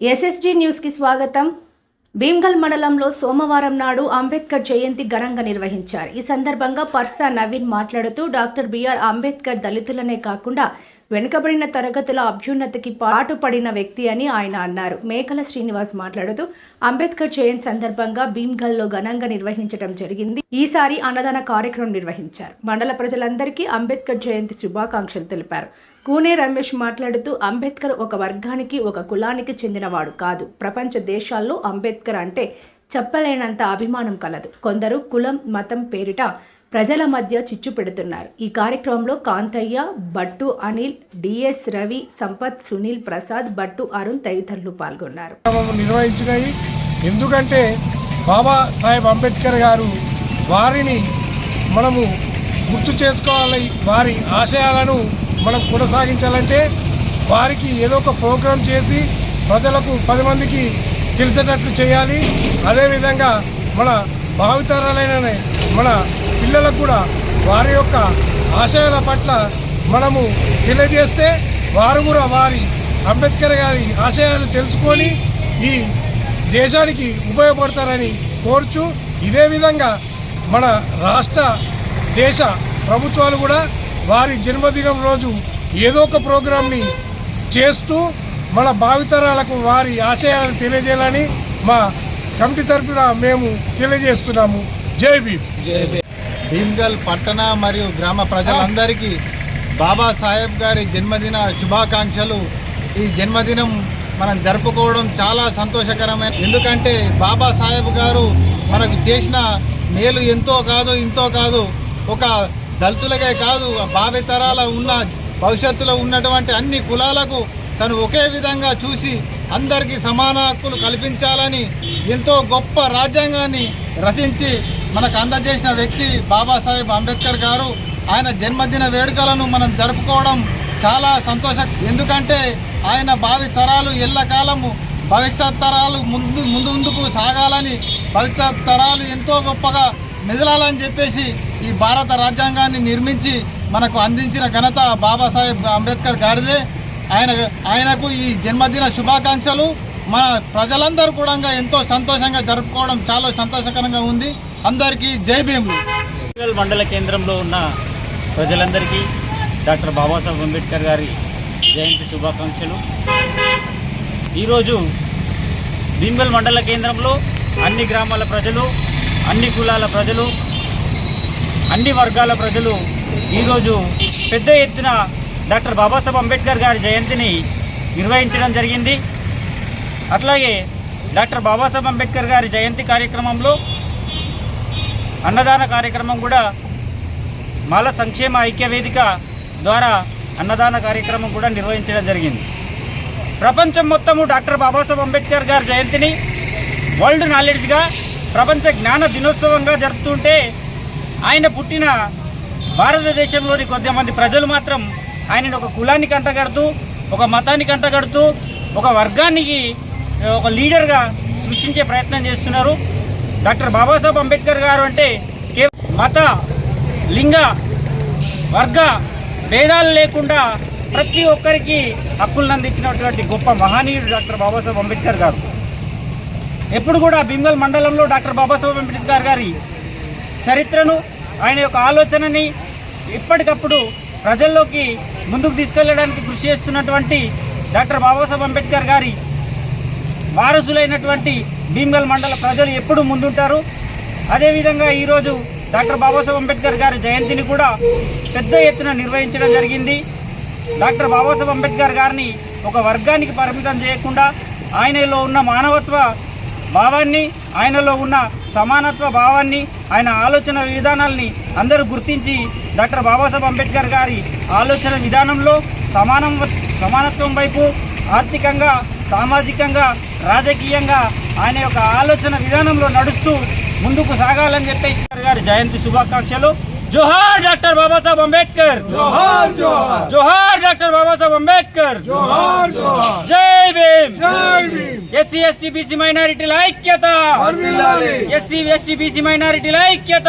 SSG న్యూస్కి స్వాగతం. భీమ్గల్ మండలంలో సోమవారం నాడు అంబేద్కర్ జయంతి ఘనంగా నిర్వహించారు. ఈ సందర్భంగా పర్సా నవీన్ మాట్లాడుతూ డాక్టర్ బిఆర్ అంబేద్కర్ దళితులనే కాకుండా వెనుకబడిన తరగతుల అభ్యున్నతికి పాటుపడిన వ్యక్తి అని ఆయన అన్నారు. మేకల శ్రీనివాస్ మాట్లాడుతూ అంబేద్కర్ జయంతి సందర్భంగా భీమ్గల్లో ఘనంగా నిర్వహించడం జరిగింది. ఈసారి అన్నదాన కార్యక్రమం నిర్వహించారు. మండల ప్రజలందరికీ అంబేద్కర్ జయంతి శుభాకాంక్షలు తెలిపారు. కూనే రమేష్ మాట్లాడుతూ అంబేద్కర్ ఒక వర్గానికి ఒక కులానికి చెందినవాడు కాదు. ప్రపంచ దేశాల్లో అంబేద్కర్ అంటే చెప్పలేనంత అభిమానం కలదు. కొందరు కులం మతం పేరిట ప్రజల మధ్య చిచ్చు పెడుతున్నారు. ఈ కార్యక్రమంలో కాంతయ్య భట్టు అనిల్ డిఎస్ రవి సంపత్ సునీల్ ప్రసాద్ భట్టు అరుణ్ తదితరులు పాల్గొన్నారు. కార్యక్రమం నిర్వహించినాయి. ఎందుకంటే బాబా సాహెబ్ అంబేద్కర్ గారు వారిని మనము గుర్తు చేసుకోవాలి. వారి ఆశయాలను మనం కొనసాగించాలంటే వారికి ఏదో ఒక ప్రోగ్రాం చేసి ప్రజలకు పది మందికి తెలిసేటట్లు చేయాలి. అదేవిధంగా మన భావితరాలైన మన పిల్లలకు కూడా వారి యొక్క ఆశయాల పట్ల మనము తెలియజేస్తే వారు కూడా వారి అంబేద్కర్ గారి ఆశయాలు తెలుసుకొని ఈ దేశానికి ఉపయోగపడతారని కోరుచు ఇదే విధంగా మన రాష్ట్ర దేశ ప్రభుత్వాలు కూడా వారి జన్మదినం రోజు ఏదో ఒక ప్రోగ్రాంని చేస్తూ మన భావితరాలకు వారి ఆశయాలను తెలియజేయాలని మా కమిటీ తరఫున మేము తెలియజేస్తున్నాము. జై భీమ్. భీమ్గల్ పట్టణ మరియు గ్రామ ప్రజలందరికీ బాబాసాహెబ్ గారి జన్మదిన శుభాకాంక్షలు. ఈ జన్మదినం మనం జరుపుకోవడం చాలా సంతోషకరమైన ఎందుకంటే బాబాసాహెబ్ గారు మనకు చేసిన మేలు ఎంతో కాదు ఇంతో కాదు ఒక దళితులకే కాదు భావితరాల ఉన్న భవిష్యత్తులో ఉన్నటువంటి అన్ని కులాలకు తను ఒకే విధంగా చూసి అందరికీ సమాన హక్కులు కల్పించాలని ఎంతో గొప్ప రాజ్యాంగాన్ని రచించి మనకు అందజేసిన వ్యక్తి బాబాసాహెబ్ అంబేద్కర్ గారు ఆయన జన్మదిన వేడుకలను మనం జరుపుకోవడం చాలా సంతోషం. ఎందుకంటే ఆయన భావి తరాలు ఎల్లకాలము భవిష్యత్ తరాలు ముందు ముందు ముందుకు సాగాలని భవిష్యత్ తరాలు ఎంతో గొప్పగా మెదలాలని చెప్పేసి ఈ భారత రాజ్యాంగాన్ని నిర్మించి మనకు అందించిన ఘనత బాబాసాహెబ్ అంబేద్కర్ గారిదే. ఆయన ఆయనకు ఈ జన్మదిన శుభాకాంక్షలు. మన ప్రజలందరూ కూడా ఎంతో సంతోషంగా జరుపుకోవడం చాలా సంతోషకరంగా ఉంది. అందరికీ జై భీములు. మండల కేంద్రంలో ఉన్న ప్రజలందరికీ డాక్టర్ బాబాసాహెబ్ అంబేద్కర్ గారి జయంతి శుభాకాంక్షలు. ఈరోజు భీమగల్ మండల కేంద్రంలో అన్ని గ్రామాల ప్రజలు అన్ని కులాల ప్రజలు అన్ని వర్గాల ప్రజలు ఈరోజు పెద్ద ఎత్తున డాక్టర్ బాబాసాహెబ్ అంబేద్కర్ గారి జయంతిని నిర్వహించడం జరిగింది. అట్లాగే డాక్టర్ బాబాసాహెబ్ అంబేద్కర్ గారి జయంతి కార్యక్రమంలో అన్నదాన కార్యక్రమం కూడా మాల సంక్షేమ ఐక్య వేదిక ద్వారా అన్నదాన కార్యక్రమం కూడా నిర్వహించడం జరిగింది. ప్రపంచం మొత్తము డాక్టర్ బాబాసాహెబ్ అంబేద్కర్ గారి జయంతిని వరల్డ్ నాలెడ్జ్గా ప్రపంచ జ్ఞాన దినోత్సవంగా జరుపుతుంటే ఆయన పుట్టిన భారతదేశంలోని కొద్దిమంది ప్రజలు మాత్రం ఆయనను ఒక కులానికి అంటగడుతూ ఒక మతానికి అంటగడుతూ ఒక వర్గానికి ఒక లీడర్గా సృష్టించే ప్రయత్నం చేస్తున్నారు. డాక్టర్ బాబాసాహెబ్ అంబేద్కర్ గారు అంటే కేవలం మత లింగ వర్గ భేదాలు లేకుండా ప్రతి ఒక్కరికి హక్కులను అందించినటువంటి గొప్ప మహనీయుడు డాక్టర్ బాబాసాహెబ్ అంబేద్కర్ గారు. ఎప్పుడు కూడా భీమగల్ మండలంలో డాక్టర్ బాబాసాహెబ్ అంబేద్కర్ గారి చరిత్రను ఆయన యొక్క ఆలోచనని ఎప్పటికప్పుడు ప్రజల్లోకి ముందుకు తీసుకెళ్ళడానికి కృషి చేస్తున్నటువంటి డాక్టర్ బాబాసాహెబ్ అంబేద్కర్ గారి వారసులైనటువంటి భీమగల్ మండల ప్రజలు ఎప్పుడు ముందుంటారు. అదేవిధంగా ఈరోజు డాక్టర్ బాబాసాహెబ్ అంబేద్కర్ గారి జయంతిని కూడా పెద్ద ఎత్తున నిర్వహించడం జరిగింది. డాక్టర్ బాబాసాహెబ్ అంబేద్కర్ గారిని ఒక వర్గానికి పరిమితం చేయకుండా ఆయనలో ఉన్న మానవత్వ భావాన్ని ఆయనలో ఉన్న సమానత్వ భావాన్ని ఆయన ఆలోచన విధానాల్ని అందరూ గుర్తించి డాక్టర్ బాబాసాహెబ్ అంబేద్కర్ గారి ఆలోచన విధానంలో సమానం సమానత్వం వైపు ఆర్థికంగా సామాజికంగా రాజకీయంగా ఆయన యొక్క ఆలోచన విధానంలో నడుస్తూ ముందుకు సాగాలని చెప్పేసి గారి జయంతి శుభాకాంక్షలు. జోహార్ డాక్టర్ బాబాసాహెబ్ అంబేద్కర్. జోహార్ జోహార్. జోహార్ డాక్టర్ బాబాసాహెబ్ అంబేద్కర్. జోహార్ జోహార్. జై భీమ్. జై భీమ్. ఎస్సీ ఎస్టీ బీసీ మైనారిటీల ఐక్యత. ఎస్సీ ఎస్టీ బీసీ మైనారిటీల ఐక్యత.